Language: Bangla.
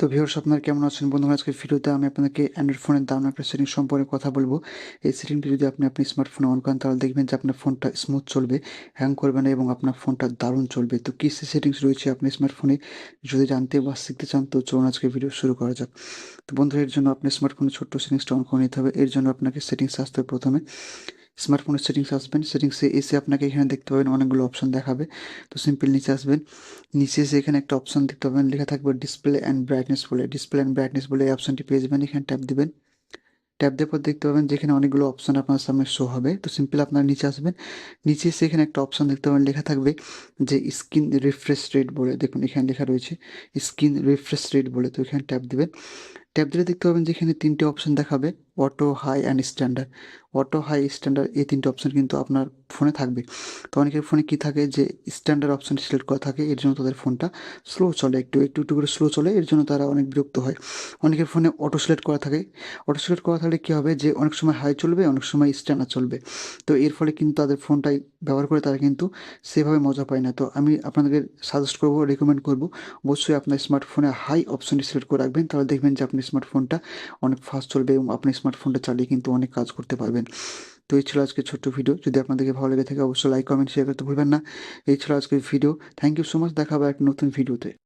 তো ভিউয়ার্স আপনারা কেমন আছেন? বন্ধুরা আজকে ভিডিওতে আমি আপনাদেরকে অ্যান্ড্রয়েড ফোনের দারুণ একটা সেটিং সম্পর্কে কথা বলব। এই সেটিংটি যদি আপনি আপনি স্মার্টফোনে অন করেন, তাহলে দেখবেন যে আপনার ফোনটা স্মুথ চলবে হ্যাং করবে না এবং আপনার ফোনটা দারুণ চলবে। তো কী সে সেটিংস রয়েছে আপনি স্মার্টফোনে যদি জানতে বা শিখতে চান, তো চলুন আজকে ভিডিও শুরু করা যাক। তো বন্ধুরা, এর জন্য আপনি স্মার্টফোনে ছোট্ট সেটিংসটা অন করে নিতে হবে। এর জন্য আপনাকে সেটিংস আসতে প্রথমে। স্মার্টফোনের সেটিংস আসবেন। সেটিংসে এসে আপনাকে এখানে দেখতে পাবেন অনেকগুলো অপশন দেখাবে। তো সিম্পল নিচে আসবেন। নিচে এসে এখানে একটা অপশন দেখতে পাবেন। লেখা থাকবে ডিসপ্লে অ্যান্ড ব্রাইটনেস বলে। ডিসপ্লে অ্যান্ড ব্রাইটনেস বলে এই অপশনটি পেয়ে যাবেন। এখানে ট্যাপ দিবেন। ট্যাপ দেওয়ার পর দেখতে পাবেন যেখানে অনেকগুলো অপশন আপনার সামনে শো হবে। তো সিম্পল আপনার নিচে আসবেন। নিচে এসে এখানে একটা অপশন দেখতে পাবেন। লেখা থাকবে যে স্ক্রিন রিফ্রেশ রেট বলে। দেখুন এখানে লেখা রয়েছে স্ক্রিন রিফ্রেশ রেট বলে। তো এখানে ট্যাপ দিবেন। ট্যাপ দিলে দেখতে পাবেন যেখানে তিনটে অপশন দেখাবে auto high and standard auto high standard এই তিনটে অপশন কিন্তু আপনার ফোনে থাকবে। তো অনেকের ফোনে কি থাকে যে স্ট্যান্ডার্ড অপশন সিলেক্ট করা থাকে, এর জন্য তাদের ফোনটা স্লো চলে, একটু একটু একটু করে স্লো চলে, এর জন্য তারা অনেক বিরক্ত হয়। অনেকের ফোনে অটো সিলেক্ট করা থাকে। অটো সিলেক্ট করা থাকলে কী হবে যে, অনেক সময় হাই চলবে, অনেক সময় স্ট্যান্ডার্ড চলবে। তো এর ফলে কিন্তু তাদের ফোনটাই ব্যবহার করে তারা কিন্তু সেভাবে মজা পায় না। তো আমি আপনাদেরকে সাজেস্ট করব রেকমেন্ড করব, অবশ্যই আপনার স্মার্টফোনে হাই অপশনটি সিলেক্ট করে রাখবেন। তাহলে দেখবেন যে আপনি স্মার্টফোনটা অনেক ফাস্ট চলবে এবং আপনি স্মার্টফোনটা চালিয়ে কিন্তু অনেক কাজ করতে পারবেন। তো এই ছিল আজকে ছোট্ট ভিডিও। যদি আপনাদেরকে ভালো লেগে থাকে, অবশ্যই লাইক কমেন্ট শেয়ার করতে ভুলবেন না। এই ছিল আজকের video. Thank you so much দেখা হবে এক নতুন ভিডিওতে।